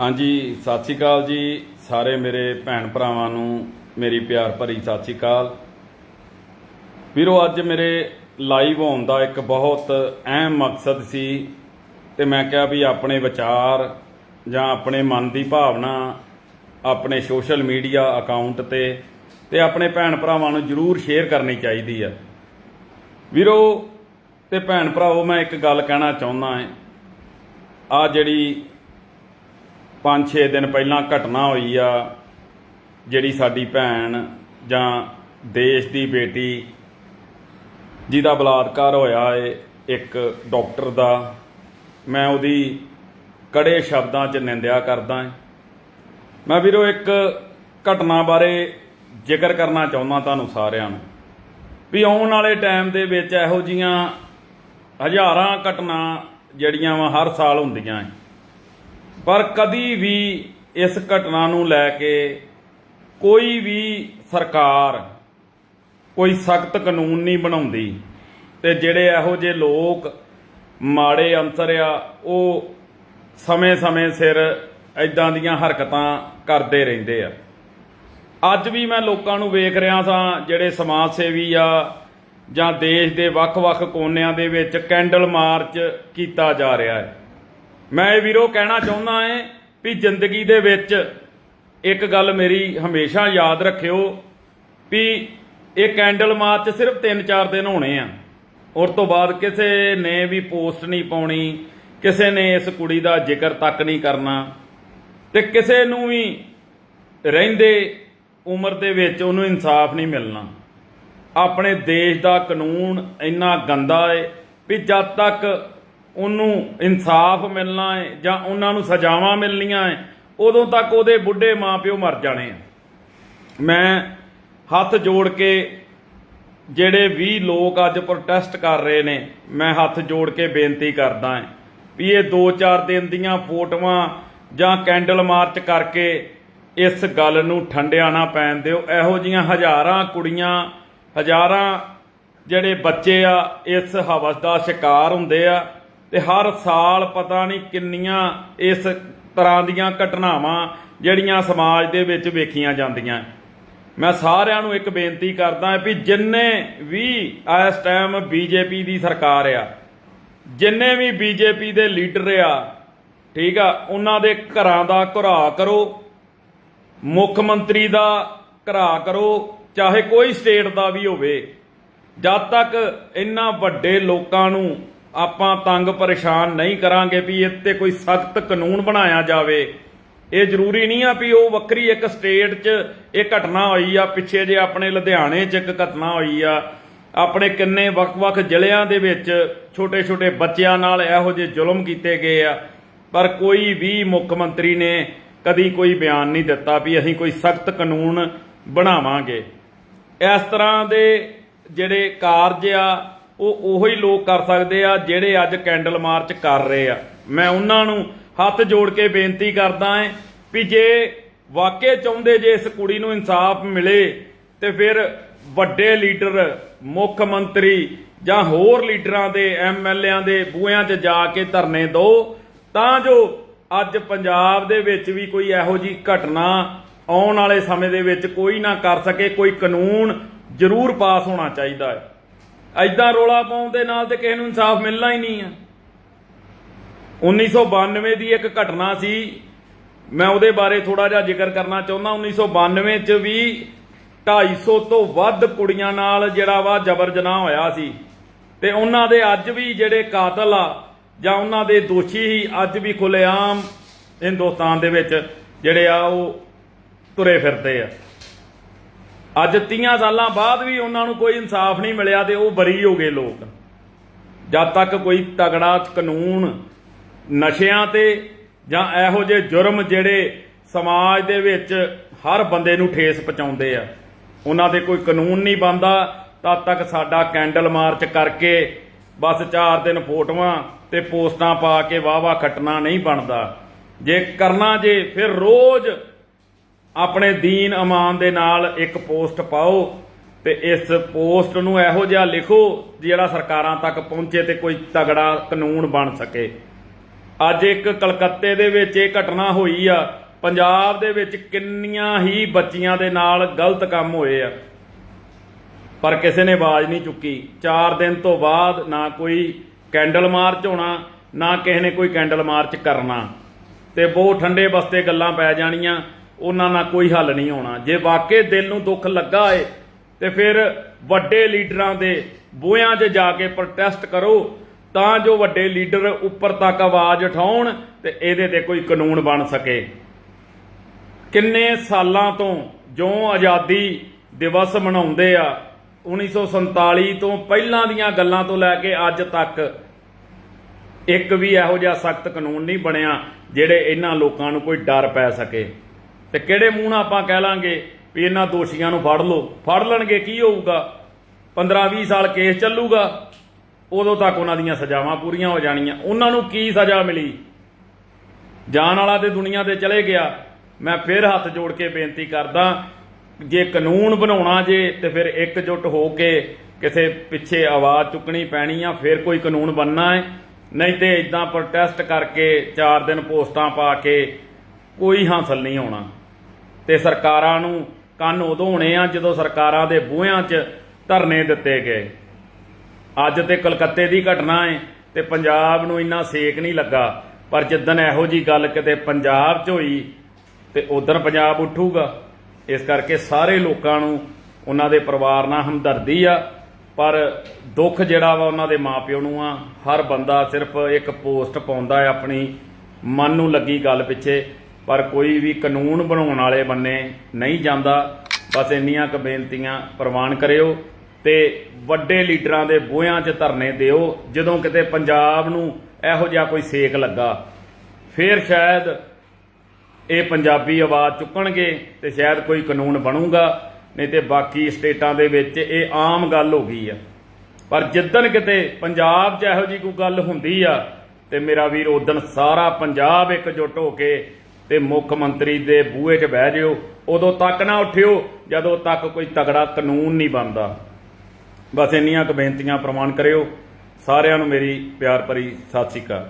ਹਾਂਜੀ, ਸਤਿ ਸ਼੍ਰੀ ਅਕਾਲ ਜੀ। ਸਾਰੇ ਮੇਰੇ ਭੈਣ ਭਰਾਵਾਂ ਨੂੰ ਮੇਰੀ ਪਿਆਰ ਭਰੀ ਸਤਿ ਸ਼੍ਰੀ ਅਕਾਲ। ਵੀਰੋ, ਅੱਜ ਮੇਰੇ ਲਾਈਵ ਹੋਣ ਦਾ ਇੱਕ ਬਹੁਤ ਅਹਿਮ ਮਕਸਦ ਸੀ ਤੇ ਮੈਂ ਕਿਹਾ ਵੀ ਆਪਣੇ ਵਿਚਾਰ ਜਾਂ ਆਪਣੇ ਮਨ ਦੀ ਭਾਵਨਾ ਆਪਣੇ ਸੋਸ਼ਲ ਮੀਡੀਆ ਅਕਾਊਂਟ ਤੇ ਤੇ ਆਪਣੇ ਭੈਣ ਭਰਾਵਾਂ ਨੂੰ ਜਰੂਰ ਸ਼ੇਅਰ ਕਰਨੀ ਚਾਹੀਦੀ ਆ। ਵੀਰੋ, ਤੇ ਭੈਣ ਭਰਾਵੋ, ਮੈਂ ਇੱਕ ਗੱਲ ਕਹਿਣਾ ਚਾਹੁੰਦਾ ਹਾਂ। ਆ ਜਿਹੜੀ 5-6 ਦਿਨ ਪਹਿਲਾਂ ਘਟਨਾ ਹੋਈ ਆ, ਜਿਹੜੀ ਸਾਡੀ ਭੈਣ ਜਾਂ ਦੇਸ਼ ਦੀ ਬੇਟੀ ਜਿਹਦਾ ਬਲਾਤਕਾਰ ਹੋਇਆ ਏ, ਇੱਕ ਡਾਕਟਰ ਦਾ, ਮੈਂ ਉਹਦੀ ਕੜੇ ਸ਼ਬਦਾਂ 'ਚ ਨਿੰਦਿਆ ਕਰਦਾ ਹਾਂ ਮੈਂ ਵੀਰੋ, ਇੱਕ ਘਟਨਾ ਬਾਰੇ ਜ਼ਿਕਰ ਕਰਨਾ ਚਾਹੁੰਦਾ ਤੁਹਾਨੂੰ ਸਾਰਿਆਂ ਨੂੰ, ਵੀ ਆਉਣ ਵਾਲੇ ਟਾਈਮ ਦੇ ਵਿੱਚ ਇਹੋ ਜੀਆਂ ਹਜ਼ਾਰਾਂ ਘਟਨਾ ਜਿਹੜੀਆਂ ਵਾ ਹਰ ਸਾਲ ਹੁੰਦੀਆਂ ਏ। ਪਰ ਕਦੀ ਵੀ ਇਸ ਘਟਨਾ ਨੂੰ ਲੈ ਕੇ ਕੋਈ ਵੀ ਸਰਕਾਰ ਕੋਈ ਸਖਤ ਕਾਨੂੰਨ ਨਹੀਂ ਬਣਾਉਂਦੀ। ਤੇ ਜਿਹੜੇ ਇਹੋ ਜਿਹੇ ਲੋਕ ਮਾੜੇ ਅੰਸਰ ਆ, ਉਹ ਸਮੇਂ-ਸਮੇਂ ਸਿਰ ਇਦਾਂ ਦੀਆਂ ਹਰਕਤਾਂ ਕਰਦੇ ਰਹਿੰਦੇ ਆ। ਅੱਜ ਵੀ ਮੈਂ ਲੋਕਾਂ ਨੂੰ ਵੇਖ ਰਿਹਾ ਸਾਂ, ਜਿਹੜੇ ਸਮਾਜ ਸੇਵੀ ਆ, ਜਾਂ ਦੇਸ਼ ਦੇ ਵੱਖ-ਵੱਖ ਕੋਨਿਆਂ ਦੇ ਵਿੱਚ ਕੈਂਡਲ ਮਾਰਚ ਕੀਤਾ ਜਾ ਰਿਹਾ ਹੈ। ਮੈਂ ਇਹ ਵੀਰੋ ਕਹਿਣਾ ਚਾਹੁੰਦਾ ਏ ਵੀ ਜ਼ਿੰਦਗੀ ਦੇ ਵਿੱਚ ਇੱਕ ਗੱਲ ਮੇਰੀ ਹਮੇਸ਼ਾ ਯਾਦ ਰੱਖਿਓ ਵੀ ਇਹ ਕੈਂਡਲ ਮਾਰਚ ਸਿਰਫ 3-4 ਦਿਨ ਹੋਣੇ ਆ। ਉਸ ਤੋਂ ਬਾਅਦ ਕਿਸੇ ਨੇ ਵੀ ਪੋਸਟ ਨਹੀਂ ਪਾਉਣੀ, ਕਿਸੇ ਨੇ ਇਸ ਕੁੜੀ ਦਾ ਜ਼ਿਕਰ ਤੱਕ ਨਹੀਂ ਕਰਨਾ ਤੇ ਕਿਸੇ ਨੂੰ ਵੀ ਰਹਿੰਦੇ ਉਮਰ ਦੇ ਵਿੱਚ ਉਹਨੂੰ ਇਨਸਾਫ ਨਹੀਂ ਮਿਲਣਾ। ਆਪਣੇ ਦੇਸ਼ ਦਾ ਕਾਨੂੰਨ ਇੰਨਾ ਗੰਦਾ ਏ ਵੀ ਜਦ ਤੱਕ ਉਹਨੂੰ ਇਨਸਾਫ ਮਿਲਣਾ ਹੈ ਜਾਂ ਉਹਨਾਂ ਨੂੰ ਸਜ਼ਾਵਾਂ ਮਿਲਣੀਆਂ ਹੈ, ਉਦੋਂ ਤੱਕ ਉਹਦੇ ਬੁੱਢੇ ਮਾਪਿਓ ਮਰ ਜਾਣੇ ਆ। ਮੈਂ ਹੱਥ ਜੋੜ ਕੇ ਜਿਹੜੇ 20 ਲੋਕ ਅੱਜ ਪ੍ਰੋਟੈਸਟ ਕਰ ਰਹੇ ਨੇ, ਮੈਂ ਹੱਥ ਜੋੜ ਕੇ ਬੇਨਤੀ ਕਰਦਾ ਹਾਂ ਵੀ ਇਹ 2-4 ਦਿਨ ਦੀਆਂ ਫੋਟੋਆਂ ਜਾਂ ਕੈਂਡਲ ਮਾਰਚ ਕਰਕੇ ਇਸ ਗੱਲ ਨੂੰ ਠੰਡਿਆ ਨਾ ਪੈਣ ਦਿਓ। ਇਹੋ ਜੀਆਂ ਹਜ਼ਾਰਾਂ ਕੁੜੀਆਂ, ਹਜ਼ਾਰਾਂ ਜਿਹੜੇ ਬੱਚੇ ਆ, ਇਸ ਹਵਸ ਦਾ ਸ਼ਿਕਾਰ ਹੁੰਦੇ ਆ। ਤੇ ਹਰ ਸਾਲ ਪਤਾ ਨਹੀਂ ਕਿੰਨੀਆਂ ਇਸ ਤਰ੍ਹਾਂ ਦੀਆਂ ਘਟਨਾਵਾਂ ਜਿਹੜੀਆਂ ਸਮਾਜ ਦੇ ਵਿੱਚ ਵੇਖੀਆਂ ਜਾਂਦੀਆਂ। ਮੈਂ ਸਾਰਿਆਂ ਨੂੰ ਇੱਕ ਬੇਨਤੀ ਕਰਦਾ ਵੀ ਜਿੰਨੇ ਵੀ ਇਸ ਟਾਈਮ ਬੀਜੇਪੀ ਦੀ ਸਰਕਾਰ ਆ, ਜਿੰਨੇ ਵੀ ਬੀਜੇਪੀ ਦੇ ਲੀਡਰ ਆ, ਠੀਕ ਆ, ਉਹਨਾਂ ਦੇ ਘਰਾਂ ਦਾ ਘਰਾ ਕਰੋ, ਮੁੱਖ ਮੰਤਰੀ ਦਾ ਘਰਾ ਕਰੋ, ਚਾਹੇ ਕੋਈ ਸਟੇਟ ਦਾ ਵੀ ਹੋਵੇ, ਜਦ ਤੱਕ ਇੰਨਾ ਵੱਡੇ ਲੋਕਾਂ ਨੂੰ ਆਪਾਂ ਤੰਗ ਪਰੇਸ਼ਾਨ ਨਹੀਂ ਕਰਾਂਗੇ ਵੀ ਇਹ ਤੇ ਕੋਈ ਸਖਤ ਕਾਨੂੰਨ ਬਣਾਇਆ ਜਾਵੇ। ਇਹ ਜ਼ਰੂਰੀ ਨਹੀਂ ਆ ਵੀ ਉਹ ਵੱਖਰੀ ਇੱਕ ਸਟੇਟ 'ਚ ਇਹ ਘਟਨਾ ਹੋਈ ਆ, ਪਿੱਛੇ ਜੇ ਆਪਣੇ ਲੁਧਿਆਣੇ 'ਚ ਇੱਕ ਘਟਨਾ ਹੋਈ ਆ, ਆਪਣੇ ਕਿੰਨੇ ਵੱਖ-ਵੱਖ ਜ਼ਿਲ੍ਹਿਆਂ ਦੇ ਵਿੱਚ ਛੋਟੇ-ਛੋਟੇ ਬੱਚਿਆਂ ਨਾਲ ਇਹੋ ਜਿਹੇ ਜ਼ੁਲਮ ਕੀਤੇ ਗਏ ਆ। ਪਰ ਕੋਈ ਵੀ ਮੁੱਖ ਮੰਤਰੀ ਨੇ ਕਦੀ ਕੋਈ ਬਿਆਨ ਨਹੀਂ ਦਿੱਤਾ ਵੀ ਅਸੀਂ ਕੋਈ ਸਖਤ ਕਾਨੂੰਨ ਬਣਾਵਾਂਗੇ। ਇਸ ਤਰ੍ਹਾਂ ਦੇ ਜਿਹੜੇ ਕਾਰਜ ਆ ਉਹ ਉਹੀ ਲੋਕ ਕਰ ਸਕਦੇ ਆ ਜਿਹੜੇ ਅੱਜ ਕੈਂਡਲ ਮਾਰਚ ਕਰ ਰਹੇ ਆ। ਮੈਂ ਉਹਨਾਂ ਨੂੰ ਹੱਥ ਜੋੜ ਕੇ ਬੇਨਤੀ ਕਰਦਾ ਹਾਂ ਵੀ ਜੇ ਵਾਕਿਆ ਚਾਹੁੰਦੇ ਜੇ ਇਸ ਕੁੜੀ ਨੂੰ ਇਨਸਾਫ ਮਿਲੇ ਤੇ ਫਿਰ ਵੱਡੇ ਲੀਡਰ, ਮੁੱਖ ਮੰਤਰੀ ਜਾਂ ਹੋਰ ਲੀਡਰਾਂ ਦੇ ਐਮਐਲਏਆਂ ਦੇ ਬੂਹਿਆਂ 'ਚ ਜਾ ਕੇ ਧਰਨੇ ਦਿਓ ਤਾਂ ਜੋ ਅੱਜ ਪੰਜਾਬ ਦੇ ਵਿੱਚ ਵੀ ਕੋਈ ਇਹੋ ਜੀ ਘਟਨਾ ਆਉਣ ਵਾਲੇ ਸਮੇਂ ਦੇ ਵਿੱਚ ਕੋਈ ਨਾ ਕਰ ਸਕੇ, ਕੋਈ ਕਾਨੂੰਨ ਜ਼ਰੂਰ ਪਾਸ ਹੋਣਾ ਚਾਹੀਦਾ ਹੈ। ਐਦਾਂ ਰੋਲਾ ਪਾਉਣ ਦੇ ਨਾਲ ਤੇ ਕਿਸੇ ਨੂੰ ਇਨਸਾਫ ਮਿਲਣਾ ਹੀ ਨਹੀਂ ਆ। 1992 ਦੀ ਇੱਕ ਘਟਨਾ ਸੀ। ਮੈਂ ਉਹਦੇ ਬਾਰੇ ਥੋੜਾ ਜਿਹਾ ਜ਼ਿਕਰ ਕਰਨਾ ਚਾਹੁੰਦਾ। 1992 ਚ ਵੀ 250 ਤੋਂ ਵੱਧ ਕੁੜੀਆਂ ਨਾਲ ਜਿਹੜਾ ਵਾ ਜਬਰ ਜਨਾਹ ਹੋਇਆ ਸੀ। ਤੇ ਉਹਨਾਂ ਦੇ ਅੱਜ ਵੀ ਜਿਹੜੇ ਕਾਤਲ ਆ, ਜਾਂ ਉਹਨਾਂ ਦੇ ਦੋਸ਼ੀ ਹੀ ਅੱਜ ਵੀ ਖੁੱਲੇਆਮ ਹਿੰਦੁਸਤਾਨ ਦੇ ਵਿੱਚ ਜਿਹੜੇ ਆ ਉਹ ਤੁਰੇ ਫਿਰਦੇ ਆ। ਅੱਜ 30 ਸਾਲਾਂ ਬਾਅਦ ਵੀ ਉਹਨਾਂ ਨੂੰ ਕੋਈ ਇਨਸਾਫ ਨਹੀਂ ਮਿਲਿਆ ਤੇ ਉਹ ਬਰੀ ਹੋ ਗਏ ਲੋਕ। ਜਦ ਤੱਕ ਕੋਈ ਤਗੜਾ ਕਾਨੂੰਨ ਨਸ਼ਿਆਂ ਤੇ ਜਾਂ ਇਹੋ ਜਿਹੇ ਜੁਰਮ ਜਿਹੜੇ ਸਮਾਜ ਦੇ ਵਿੱਚ ਹਰ ਬੰਦੇ ਨੂੰ ਠੇਸ ਪਹੁੰਚਾਉਂਦੇ ਆ, ਉਹਨਾਂ ਦੇ ਕੋਈ ਕਾਨੂੰਨ ਨਹੀਂ ਬੰਦਾ ਤਦ ਤੱਕ ਸਾਡਾ ਕੈਂਡਲ ਮਾਰਚ ਕਰਕੇ ਬਸ 4 ਦਿਨ ਫੋਟੋਆਂ ਤੇ ਪੋਸਟਾਂ ਪਾ ਕੇ ਵਾਵਾ ਖੱਟਣਾ ਨਹੀਂ ਬਣਦਾ। ਜੇ ਕਰਨਾ ਜੇ, ਫਿਰ ਰੋਜ਼ ਆਪਣੇ ਦੀਨ ਇਮਾਨ ਦੇ ਨਾਲ ਇੱਕ ਪੋਸਟ ਪਾਓ ਤੇ ਇਸ ਪੋਸਟ ਨੂੰ ਇਹੋ ਜਿਹਾ ਲਿਖੋ ਜਿਹੜਾ ਸਰਕਾਰਾਂ ਤੱਕ ਪਹੁੰਚੇ ਤੇ ਕੋਈ ਤਗੜਾ ਕਾਨੂੰਨ ਬਣ ਸਕੇ। ਅੱਜ ਇੱਕ ਕਲਕੱਤੇ ਦੇ ਵਿੱਚ ਇਹ ਘਟਨਾ ਹੋਈ ਆ। ਪੰਜਾਬ ਦੇ ਵਿੱਚ ਕਿੰਨੀਆਂ ਹੀ ਬੱਚੀਆਂ ਦੇ ਨਾਲ ਗਲਤ ਕੰਮ ਹੋਏ ਆ। ਪਰ ਕਿਸੇ ਨੇ ਆਵਾਜ਼ ਨਹੀਂ ਚੁੱਕੀ। 4 ਦਿਨ ਤੋਂ ਬਾਅਦ ਨਾ ਕੋਈ ਕੈਂਡਲ ਮਾਰਚ ਹੋਣਾ, ਨਾ ਕਿਸੇ ਨੇ ਕੋਈ ਕੈਂਡਲ ਮਾਰਚ ਕਰਨਾ। ਤੇ ਬਹੁਤ ਠੰਡੇ ਬਸਤੇ ਗੱਲਾਂ ਪੈ ਜਾਣੀਆਂ। ਉਹਨਾਂ ਨਾਲ ਕੋਈ ਹੱਲ ਨਹੀਂ ਹੋਣਾ। ਜੇ ਵਾਕਈ ਦਿਲ ਨੂੰ ਦੁੱਖ ਲੱਗਾ ਏ, ਤੇ ਫਿਰ ਵੱਡੇ ਲੀਡਰਾਂ ਦੇ ਬੂਹਿਆਂ 'ਚ ਜਾ ਕੇ ਪ੍ਰੋਟੈਸਟ ਕਰੋ, ਤਾਂ ਜੋ ਵੱਡੇ ਲੀਡਰ ਉੱਪਰ ਤੱਕ ਆਵਾਜ਼ ਉਠਾਉਣ ਤੇ ਇਹਦੇ ਤੇ ਕੋਈ ਕਾਨੂੰਨ ਬਣ ਸਕੇ। ਕਿੰਨੇ ਸਾਲਾਂ ਤੋਂ ਜੋ ਆਜ਼ਾਦੀ ਦਿਵਸ ਮਨਾਉਂਦੇ ਆ 1947 ਤੋਂ ਪਹਿਲਾਂ ਦੀਆਂ ਗੱਲਾਂ ਤੋਂ ਲੈ ਕੇ ਅੱਜ ਤੱਕ ਇੱਕ ਵੀ ਇਹੋ ਜਿਹਾ ਸਖਤ ਕਾਨੂੰਨ ਨਹੀਂ ਬਣਿਆ, ਜਿਹੜੇ ਇਹਨਾਂ ਲੋਕਾਂ ਨੂੰ ਕੋਈ ਡਰ ਪੈ ਸਕੇ। ਤੇ ਕਿਹੜੇ ਮੂੰਹ ਨਾਲ ਆਪਾਂ ਕਹਿ ਲਾਂਗੇ ਵੀ ਇਹਨਾਂ ਦੋਸ਼ੀਆਂ ਨੂੰ ਫੜ ਲਓ? ਫੜ ਲੈਣਗੇ, ਕੀ ਹੋਊਗਾ? 15-20 ਸਾਲ ਕੇਸ ਚੱਲੂਗਾ, ਉਦੋਂ ਤੱਕ ਉਹਨਾਂ ਦੀਆਂ ਸਜ਼ਾਵਾਂ ਪੂਰੀਆਂ ਹੋ ਜਾਣੀਆਂ। ਉਹਨਾਂ ਨੂੰ ਕੀ ਸਜ਼ਾ ਮਿਲੀ? ਜਾਣ ਵਾਲਾ ਤੇ ਦੁਨੀਆ ਤੇ ਚਲੇ ਗਿਆ। ਮੈਂ ਫਿਰ ਹੱਥ ਜੋੜ ਕੇ ਬੇਨਤੀ ਕਰਦਾ, ਜੇ ਕਾਨੂੰਨ ਬਣਾਉਣਾ ਜੇ, ਤੇ ਫਿਰ ਇਕਜੁੱਟ ਹੋ ਕੇ ਕਿਸੇ ਪਿੱਛੇ ਆਵਾਜ਼ ਚੁੱਕਣੀ ਪੈਣੀ ਆ, ਫਿਰ ਕੋਈ ਕਾਨੂੰਨ ਬਣਨਾ ਹੈ। ਨਹੀਂ ਤੇ ਇਦਾਂ ਪ੍ਰੋਟੈਸਟ ਕਰਕੇ 4 ਦਿਨ ਪੋਸਟਾਂ ਪਾ ਕੇ ਕੋਈ ਹਾਸਲ ਨਹੀਂ ਹੋਣਾ। ਤੇ ਸਰਕਾਰਾਂ ਨੂੰ ਕੰਨ ਉਦੋਂ ਹੋਣੇ ਆ ਜਦੋਂ ਸਰਕਾਰਾਂ ਦੇ ਬੂਹਿਆਂ 'ਚ ਧਰਨੇ ਦਿੱਤੇ ਗਏ। ਅੱਜ ਤੇ ਕਲਕੱਤੇ ਦੀ ਘਟਨਾ ਹੈ ਤੇ ਪੰਜਾਬ ਨੂੰ ਇੰਨਾ ਸੇਕ ਨਹੀਂ ਲੱਗਾ। ਪਰ ਜਿੱਦਣ ਇਹੋ ਜੀ ਗੱਲ ਕਿਤੇ ਪੰਜਾਬ 'ਚ ਹੋਈ ਤੇ ਉਧਰ ਪੰਜਾਬ ਉੱਠੂਗਾ, ਇਸ ਕਰਕੇ ਸਾਰੇ ਲੋਕਾਂ ਨੂੰ ਉਹਨਾਂ ਦੇ ਪਰਿਵਾਰ ਨਾਲ ਹਮਦਰਦੀ ਆ। ਪਰ ਦੁੱਖ ਜਿਹੜਾ ਵਾ ਉਹਨਾਂ ਦੇ ਮਾਪਿਓ ਨੂੰ ਆ, ਹਰ ਬੰਦਾ ਸਿਰਫ ਇੱਕ ਪੋਸਟ ਪਾਉਂਦਾ ਹੈ ਆਪਣੀ। ਮਨ ਨੂੰ ਲੱਗੀ ਗੱਲ ਪਿੱਛੇ। ਪਰ ਕੋਈ ਵੀ ਕਾਨੂੰਨ ਬਣਾਉਣ ਵਾਲੇ ਬੰਨੇ ਨਹੀਂ ਜਾਂਦਾ। ਬਸ ਇੰਨੀਆਂ ਕੁ ਬੇਨਤੀਆਂ ਪ੍ਰਵਾਨ ਕਰਿਓ ਤੇ ਵੱਡੇ ਲੀਡਰਾਂ ਦੇ ਬੂਹਿਆਂ 'ਚ ਧਰਨੇ ਦਿਓ, ਜਦੋਂ ਕਿਤੇ ਪੰਜਾਬ ਨੂੰ ਇਹੋ ਜਿਹਾ ਕੋਈ ਸੇਕ ਲੱਗਾ। ਫੇਰ ਸ਼ਾਇਦ ਇਹ ਪੰਜਾਬੀ ਆਵਾਜ਼ ਚੁੱਕਣਗੇ ਤੇ ਸ਼ਾਇਦ ਕੋਈ ਕਾਨੂੰਨ ਬਣੂਗਾ, ਨਹੀਂ ਤੇ ਬਾਕੀ ਸਟੇਟਾਂ ਦੇ ਵਿੱਚ ਇਹ ਆਮ ਗੱਲ ਹੋ ਗਈ ਆ। ਪਰ ਜਿੱਦਣ ਕਿਤੇ ਪੰਜਾਬ 'ਚ ਇਹੋ ਜੀ ਕੋਈ ਗੱਲ ਹੁੰਦੀ ਆ ਤੇ ਮੇਰਾ ਵੀਰ ਉਦਣ ਸਾਰਾ ਪੰਜਾਬ ਇਕਜੁੱਟ ਹੋ ਕੇ ਤੇ ਮੁੱਖ ਮੰਤਰੀ ਦੇ ਬੂਹੇ 'ਚ ਬਹਿ ਜਿਓ। ਉਦੋਂ ਤੱਕ ਨਾ ਉੱਠਿਓ, ਜਦੋਂ ਤੱਕ ਕੋਈ ਤਗੜਾ ਕਾਨੂੰਨ ਨਹੀਂ ਬਣਦਾ। ਬਸ ਇੰਨੀਆਂ ਕੁ ਬੇਨਤੀਆਂ ਪ੍ਰਮਾਣ ਕਰਿਓ। ਸਾਰਿਆਂ ਨੂੰ ਮੇਰੀ ਪਿਆਰ ਭਰੀ ਸਤਿ ਸ਼੍ਰੀ ਅਕਾਲ।